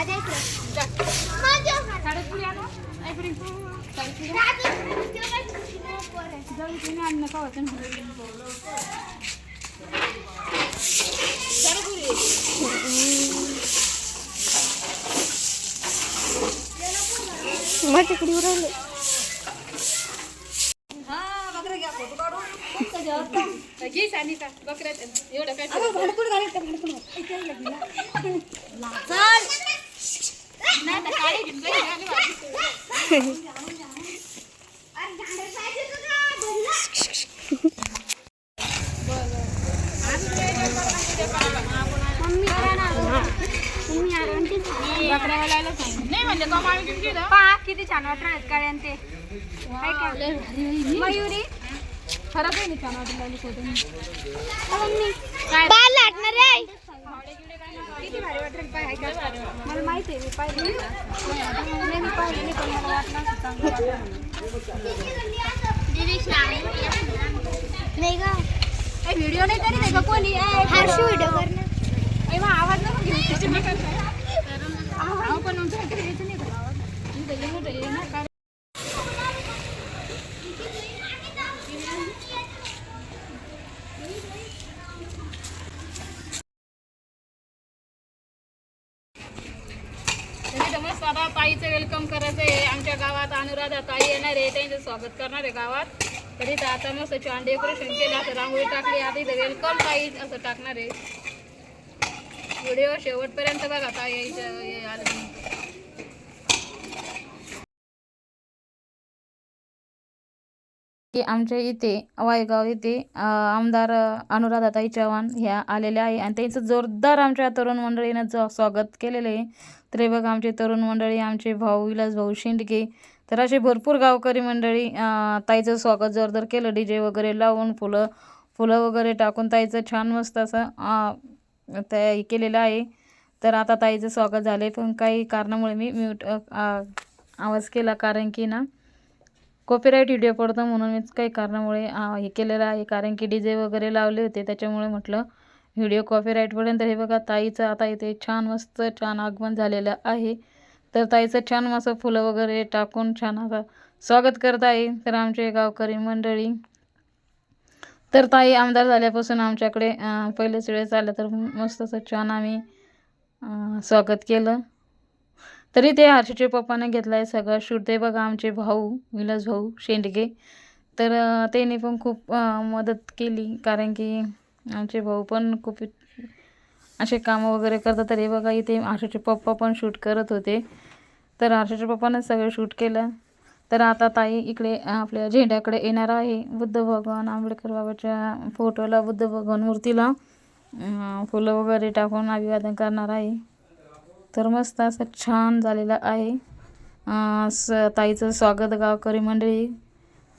माझ्या इकडे जा. माझ्या साडेपुरी आणू ऐकडी साडेपुरी राजू, तेव्हा खूप वर आहे. जाऊन तुम्ही अन्न का होतं साडेपुरी माझ्याकडे उरवले घे सानिका बकऱ्यात एवढं काय पहा किती छान वाटत आहेत काळ्यान ते काय काय मयुरी आहे. ना छान वाटून राहिली फोटो मम्मी बाल लाटणार आहे किती भारी वाटेल पाय आहे का मला माहिती आहे मी पाहिजे नाही मी पाहिजे नाही पण मला वाटलं असं चांगलं नाही का व्हिडिओ नाही तरी नाही का कोणी हर्षू व्हिडिओ करणार. ए, मग आवाज नको घेऊ? आवाज पण आमच्या इकडे यायचं नाही. का आवाज? इथं लई मोठं आहे ना, कारण- तरी तर मस्त आता ताईचं वेलकम करायचं आहे आमच्या गावात अनुराधा ताई येणार आहे त्यांचं स्वागत करणार आहे गावात. तरी तर आता मस्त छान डेकोरेशन केलं असं रांगोळी टाकली आता इथं वेलकम ताई असं टाकणार आहे. व्हिडिओ शेवटपर्यंत बघा ताई यायच्या की. आमच्या इथे वायगाव येथे आमदार अनुराधाताई चव्हाण ह्या आलेल्या आहे. आणि त्यांचं जोरदार आमच्या तरुण मंडळीनं स्वागत केलेलं आहे. तर बघा आमचे तरुण मंडळी आमचे भाऊ विलास भाऊ शेंडके तर असे भरपूर गावकरी मंडळी ताईचं स्वागत जोरदार केलं. डी जे वगैरे लावून फुलं फुलं वगैरे टाकून ताईचं छान मस्त असं तया हे केलेलं आहे. तर आता ताईचं स्वागत झाले पण काही कारणामुळे मी म्यूट आवाज केला. कारण की ना कॉपीराईट व्हिडिओ पडतो म्हणून मी काही कारणामुळे हे केलेलं आहे. कारण की डी जे वगैरे लावले होते. त्याच्यामुळे म्हटलं व्हिडिओ कॉपीराईटपर्यंत हे बघा ताईचं आता इथे छान मस्त छान आगमन झालेलं आहे. तर ताईचं छान मस्त फुलं वगैरे टाकून छान आता स्वागत करत आहे तर आमचे गावकरी मंडळी. तर ताई आमदार झाल्यापासून आमच्याकडे पहिलेच वेळेस आल्या तर मस्त असं छान आम्ही स्वागत केलं. तरी ते हर्षीच्या पप्पाने घेतलं आहे सगळं शूट. ते बघा आमचे भाऊ विलास भाऊ शेंडगे. तर त्याने त्यांनी पण खूप मदत केली कारण की आमचे भाऊ पण खूप असे कामं वगैरे करतात. तर हे बघा इथे आशाचे पप्पा पण शूट करत होते. तर हर्षीच्या पप्पानं सगळं शूट केलं. तर आता ताई इकडे आपल्या झेंड्याकडे येणार आहे. बुद्ध भगवान आंबेडकर बाबाच्या फोटोला बुद्ध भगवान मूर्तीला फुलं वगैरे टाकून अभिवादन करणार आहे. तर मस्त असं छान झालेलं आहे. स ताईचं स्वागत गावकरी मंडळी.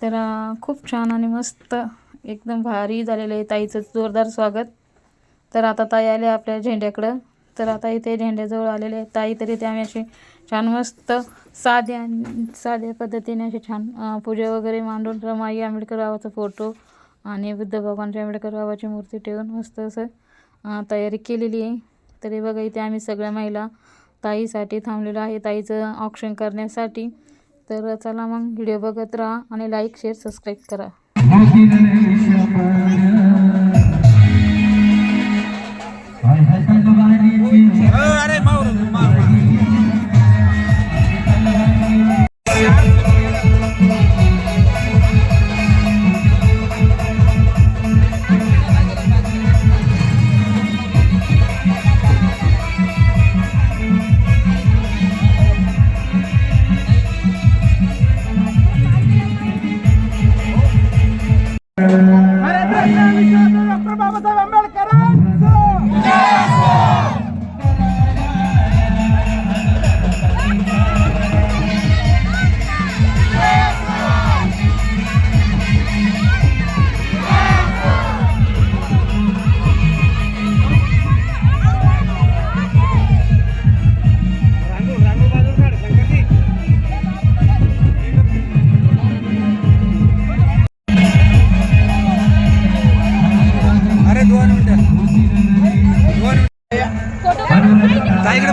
तर खूप छान आणि मस्त एकदम भारी झालेलं आहे ताईचं जोरदार स्वागत. तर आता ताई आले आपल्या झेंड्याकडं. तर आता इथे झेंड्याजवळ आलेले आहेत. ताई तरी ते आम्ही असे छान मस्त साध्या साध्या पद्धतीने असे छान पूजा वगैरे मांडून रमाई आंबेडकर बाबाचा फोटो आणि बुद्ध भगवानच्या आंबेडकर बाबाची मूर्ती ठेवून मस्त असं तयारी केलेली आहे. तरी बघा इथे आम्ही सगळ्या महिला ताईसाठी थांबलेलो आहे. ताईचं ऑप्शन करण्यासाठी. तर चला मग व्हिडिओ बघत राहा आणि लाईक शेअर सबस्क्राईब करा.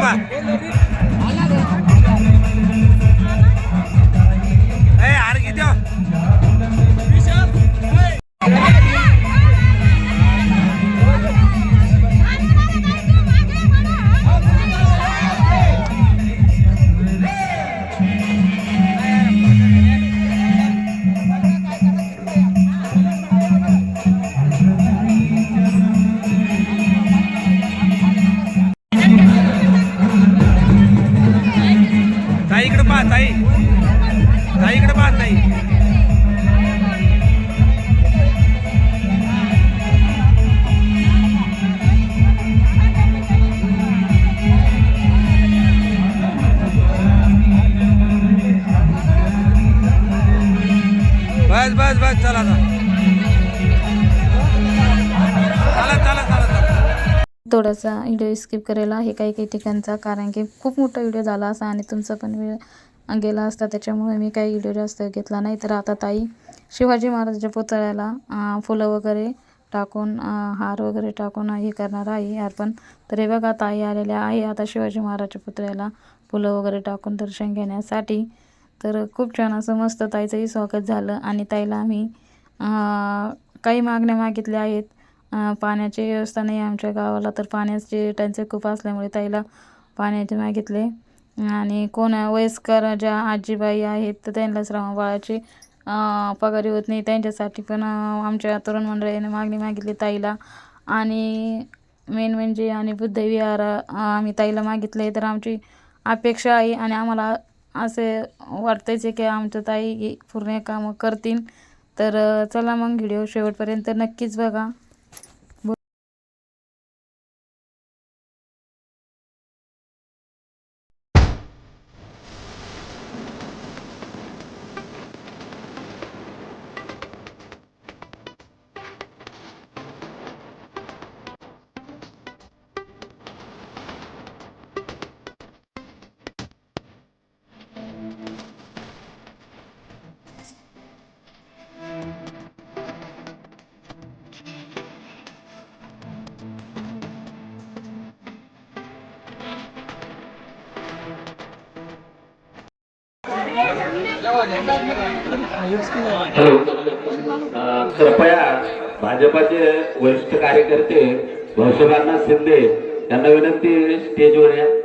Right. थोडासा व्हिडिओ स्किप करायला आहे काही काही ठिकाणचा. कारण की खूप मोठा व्हिडिओ झाला असा आणि तुमचा पण वेळ गेला असता. त्याच्यामुळे मी काही व्हिडिओ जास्त घेतला नाही. तर आता ताई शिवाजी महाराजाच्या पुतळ्याला फुलं वगैरे टाकून हार वगैरे टाकून हे करणार आहे. अर्पण तर हे बघा ताई आलेल्या आहे. आता शिवाजी महाराजच्या पुतळ्याला फुलं वगैरे टाकून दर्शन घेण्यासाठी. तर खूप छान असं मस्त ताईचंही स्वागत झालं. आणि ताईला आम्ही काही मागण्या मागितल्या आहेत. पाण्याची व्यवस्था नाही आमच्या गावाला तर पाण्याची टंचाई खूप असल्यामुळे ताईला पाण्याचे मागितले आणि कोण वयस्कर ज्या आजीबाई आहेत तर त्यांना श्रावण पगारी होत नाही. त्यांच्यासाठी पण आमच्या तरुण मंडळीने मागणी मागितली ताईला. आणि मेन म्हणजे आणि बुद्धविहार आम्ही ताईला मागितले. तर आमची अपेक्षा आहे आणि आम्हाला असे वाटतेच आहे की आमच्या ताई ही पूर्ण कामं करतील. तर चला मग व्हिडिओ शेवटपर्यंत नक्कीच बघा. हॅलो. कृपया भाजपाचे वरिष्ठ कार्यकर्ते हर्षवर्धन शिंदे यांना विनंती स्टेजवर या.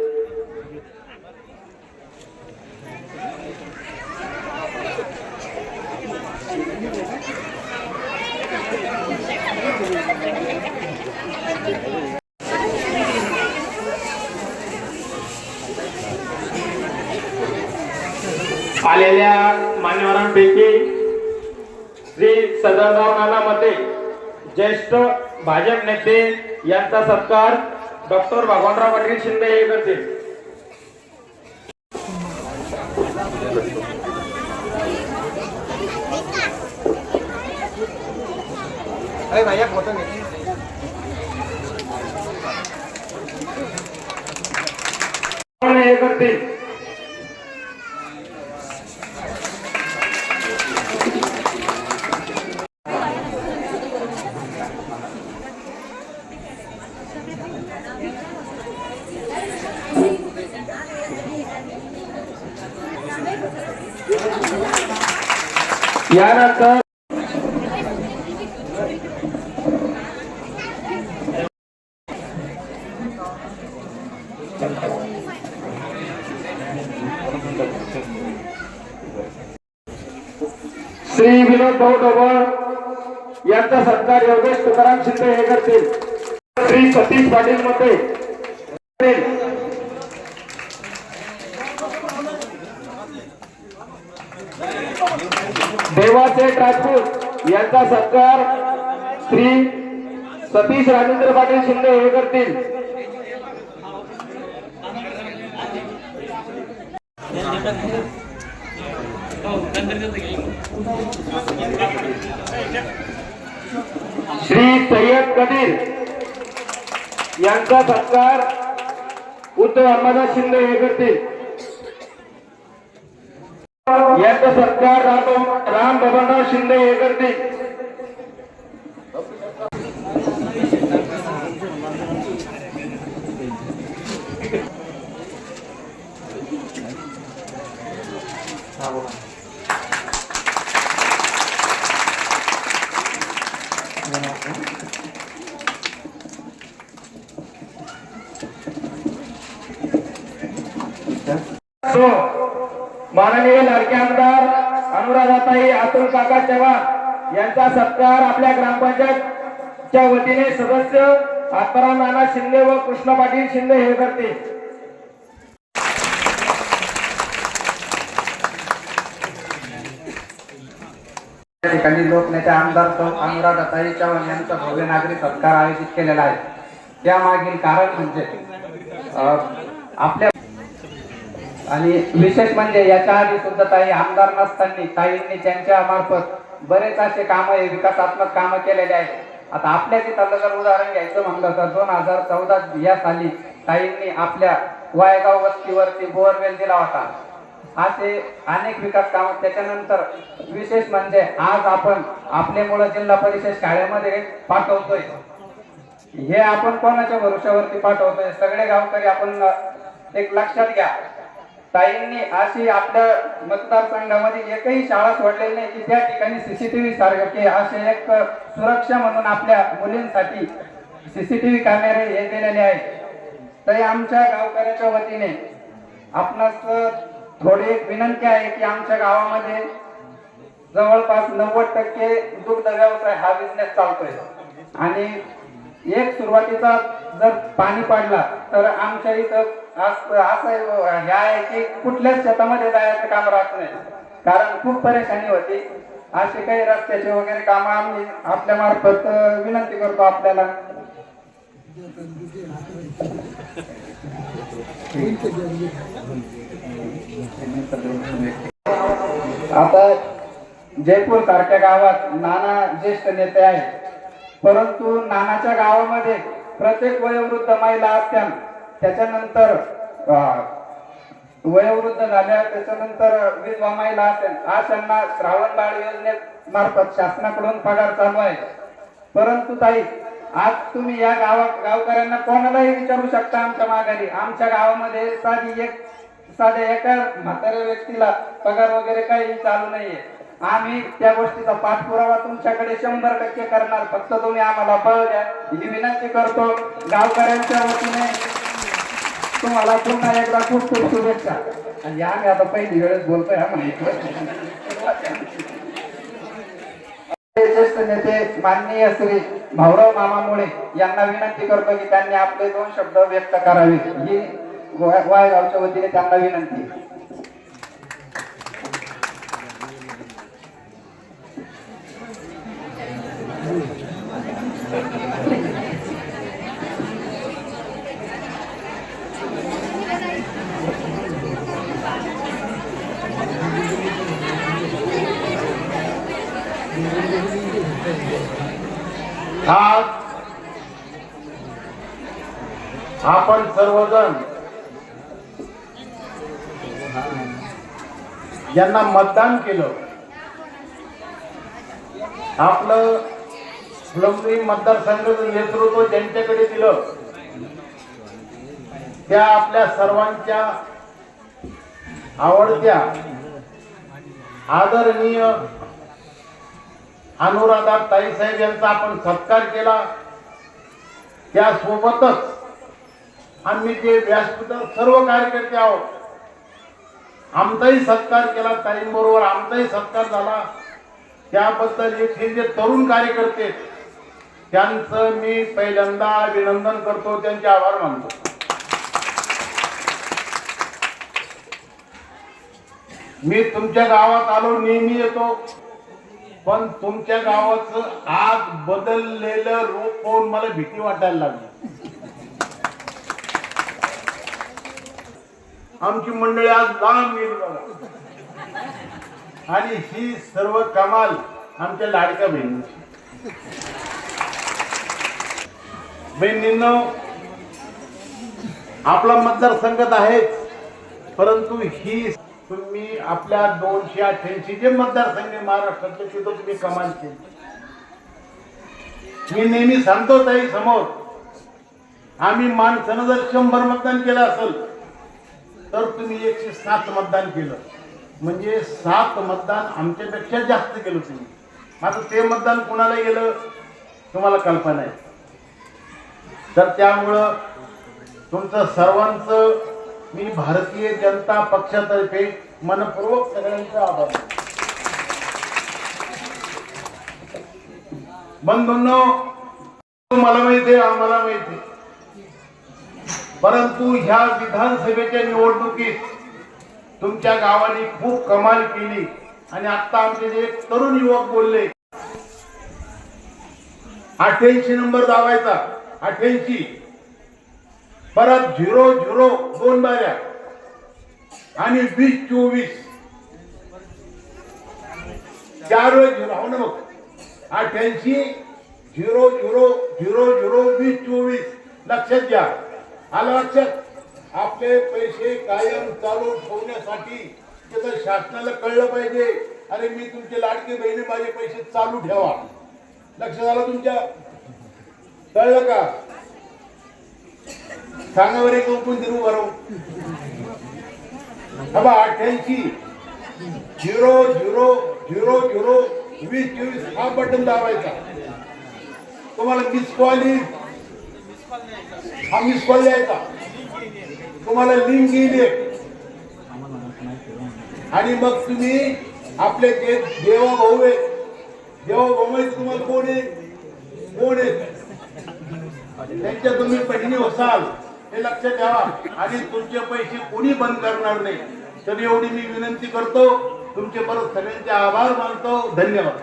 आलेल्या मान्यवरांपैकी श्री सदाराव नाना मते ज्येष्ठ भाजप नेते यांचा सत्कार डॉक्टर भगवानराव पाटील शिंदे हे करतील. अरे भैया फोटो नहीं हे करतील. श्री भाऊ डोबळ यांचा सत्कार योगेश तुकाराम शिंदे हे करतील. श्री सतीश पाटील मते देवाचे राजपूत यांचा सत्कार श्री सतीश राजेंद्र पाटील शिंदे हे करतील. श्री सय्यद कदीर यांचा सत्कार उद्धव अंबादास शिंदे हे करतील. यांचा सत्कार राम राम बबनराव शिंदे हे करतील सो माननीय लाडके आमदार अनुराधाताई अतुल काका चव्हाण यांचा सत्कार आपल्या ग्रामपंचायतच्या वतीने सदस्य आत्माराम नाना शिंदे व कृष्ण पाटील शिंदे हे करते ठिकाणी लोकनेते आमदार सौ अनुराधाताई चव्हाण यांचा भव्य नागरी सत्कार आयोजित केलेला आहे. त्यामागील कारण म्हणजे आपल्या आणि विशेष म्हणजे याच्या आधी सुद्धा ताई आमदार नसताना ताईंनी त्यांच्या मार्फत बरेच असे काम आहे विकासात्मक कामं केलेले आहेत. आता आपल्या तिथलं जर उदाहरण घ्यायचं म्हणलं तर दोन हजार चौदा या साली ताईंनी आपल्या वायगाव वस्तीवरती बोअरवेल दिला होता. असे अनेक विकास काम त्याच्यानंतर विशेष म्हणजे आज आपण आपले मुलं जिल्हा परिषद शाळेमध्ये पाठवतोय. हे आपण कोणाच्या भरोश्यावरती पाठवतोय? सगळे गावकरी आपण एक लक्षात घ्या. ताईंनी अशी आपल्या मतदारसंघामध्ये एकही शाळा सोडलेली नाही की त्या ठिकाणी सीसीटीव्ही सारखे असे एक सुरक्षा म्हणून आपल्या मुलींसाठी सीसीटीव्ही कॅमेरे हे दिलेले आहेत. तरी आमच्या गावकऱ्याच्या वतीने आपणास थोडी एक विनंती आहे की आमच्या गावामध्ये जवळपास नव्वद टक्के दुग्ध व्यवसाय हा बिझनेस चालतोय. आणि एक सुरुवातीचा जर पाणी पडला तर आमच्या इथं असं असं हे आहे की कुठल्याच शेतामध्ये जायचं काम राहत नाही. कारण खूप परेशानी होती. असे काही रस्त्याचे वगैरे काम आम्ही आपल्या मार्फत विनंती करतो आपल्याला. आता जयपूर सारख्या गावात नाना ज्येष्ठ नेते आहेत. परंतु नानाच्या गावामध्ये प्रत्येक वयोवृद्ध महिला असत्या त्याच्यानंतर वयोवृद्ध झाल्या त्याच्यानंतर विधवा महिला असेल अशांना श्रावण बाळ योजनेत मार्फत शासनाकडून पगार चालू आहे. परंतु ताई आज तुम्ही या गावा गावकऱ्यांना कोणालाही विचारू शकता आमच्या माघारी. आमच्या गावामध्ये साधी एक साध्या एका म्हाताऱ्या व्यक्तीला पगार वगैरे काही चालू नाहीये. आम्ही त्या गोष्टीचा पाठपुरावा तुमच्याकडे शंभर टक्के करणार. फक्त तुम्ही आम्हाला बळ द्या. ही विनंती करतो गावकऱ्यांच्या वतीने. तुम्हाला पुन्हा एकदा खूप खूप शुभेच्छा. आणि या मी आता पहिली वेळेस बोलतोय हा माहिती ज्येष्ठ नेते माननीय श्री भाऊराव मामामुळे यांना विनंती करतो की त्यांनी आपले दोन शब्द व्यक्त करावे. ही वाय- वायगावच्या वतीने त्यांना विनंती. आज आपण सर्वजण यांना मतदान केलं. आपलं फुलंब्री मतदारसंघाचं नेतृत्व ज्यांच्याकडे दिलं त्या आपल्या सर्वांच्या आवडत्या आदरणीय अनुराधा ताईसाहेब यांचा आपण सत्कार केला. त्यासोबतच आम्ही जे व्यासपीठात सर्व कार्यकर्ते आहोत आमचाही सत्कार केला. ताईंबरोबर आमचाही सत्कार झाला. त्याबद्दल एक जे तरुण कार्यकर्ते त्यांचं मी पहिल्यांदा अभिनंदन करतो त्यांचे आभार मानतो. मी तुमच्या गावात आलो नेहमी येतो. पण तुमच्या गावाचं आज बदललेलं रूप पाहून मला भीती वाटायला लागली. आमची मंडळी आज लांब गेली बघा आणि ही सर्व कमाल आमच्या लाडक्या बहिणीची. बहिणींनो आपला मतदारसंघात आहेच परंतु ही तुम्ही आपल्या दोनशे अठ्ठ्याऐंशी जे मतदारसंघ महाराष्ट्रातले तिथं तुम्ही कमाल केली. मी नेहमी सांगतो ताई समोर आम्ही माणसानं जर शंभर मतदान केलं असेल तर तुम्ही एकशे सात मतदान केलं. म्हणजे सात मतदान आमच्यापेक्षा जास्त केलं तुम्ही. आता ते मतदान कुणाला गेलं तुम्हाला कल्पना आहे. तर त्यामुळं तुमचं सर्वांचं मी भारतीय जनता पक्षातर्फे मनपूर्वक सगळ्यांचा आभार बंधूंनो मला माहिती आहे आम्हाला माहिती आहे. परंतु ह्या विधानसभेच्या निवडणुकीत तुमच्या गावाने खूप कमाल केली. आणि आता आमचे जे तरुण युवक बोलले अठ्ठ्याऐंशी नंबर दावायचा अठ्ठ्याऐंशी. परत झिरो झिरो दोन बाऱ्या. आणि वीस चोवीस. चार वेळ झिरो. हो ना मग? अठ्याऐंशी झिरो झिरो झिरो झिरो वीस चोवीस. लक्षात घ्या. आलं लक्षात? आपले पैसे कायम चालू ठेवण्यासाठी तिथं शासनाला कळलं पाहिजे. अरे मी तुमचे लाडके बहिणी माझे पैसे चालू ठेवा. लक्षात आलं तुमच्या? कळलं का? सांगा बरे कोण दिरू बरं बाबा अठ्याऐंशी झिरो झिरो झिरो झिरो वीस चोवीस हा बटन दाबायचा. तुम्हाला मिस कॉल येईल. हा मिस कॉल द्यायचा. तुम्हाला लिंक येईल आणि मग तुम्ही आपले जे देवा भाऊ आहेत देवा भाऊ तुम्हाला कोण आहे? कोण आहे त्यांच्या तुम्ही पहिली असाल हे लक्षात ठेवा आणि तुमचे पैसे कोणी बंद करणार नाही. तर एवढी मी विनंती करतो. तुमचे परत सगळ्यांचे आभार मानतो. धन्यवाद.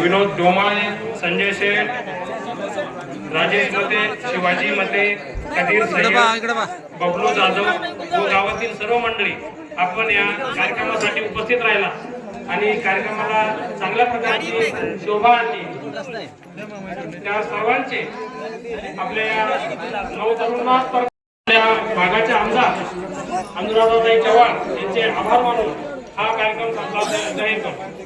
विनोद डोमाळे संजय शेठ राजेश मते शिवाजी मते कधीर बबलू जाधव व गावातील सर्व मंडळी आपण या कार्यक्रमासाठी उपस्थित राहिला. आणि कार्यक्रमाला चांगल्या प्रकारची शोभा आणली. त्या सर्वांचे आपल्या या भागाचे आमदार अनुराधाताई चव्हाण यांचे आभार मानून हा कार्यक्रम संपला जाहीर करतो.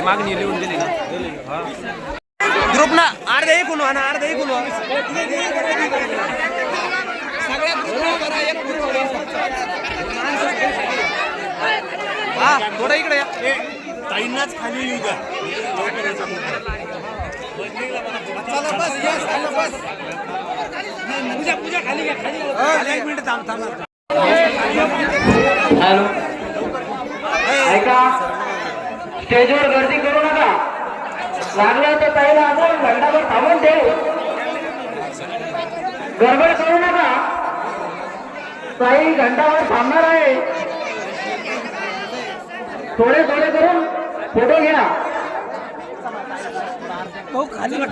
मागणी लिहून दिली ग्रुप ना अर्धा एकूण ना अर्धा एकूण व्हा हा थोडा इकडे या. ताईंनाच खाली येऊ द्या. चला बस या झालं बस. पूजा पूजा खाली घ्या खाली घ्या. एक मिनिट थांब थांब. ऐका. स्टेजवर गर्दी करू नका. लागलं तर ताईला आपण घंटाभर थांबून ठेवू गडबड करू नका. ताई घंटाभर थांबणार आहे. थोडे थोडे करून फोटो घ्या. झालं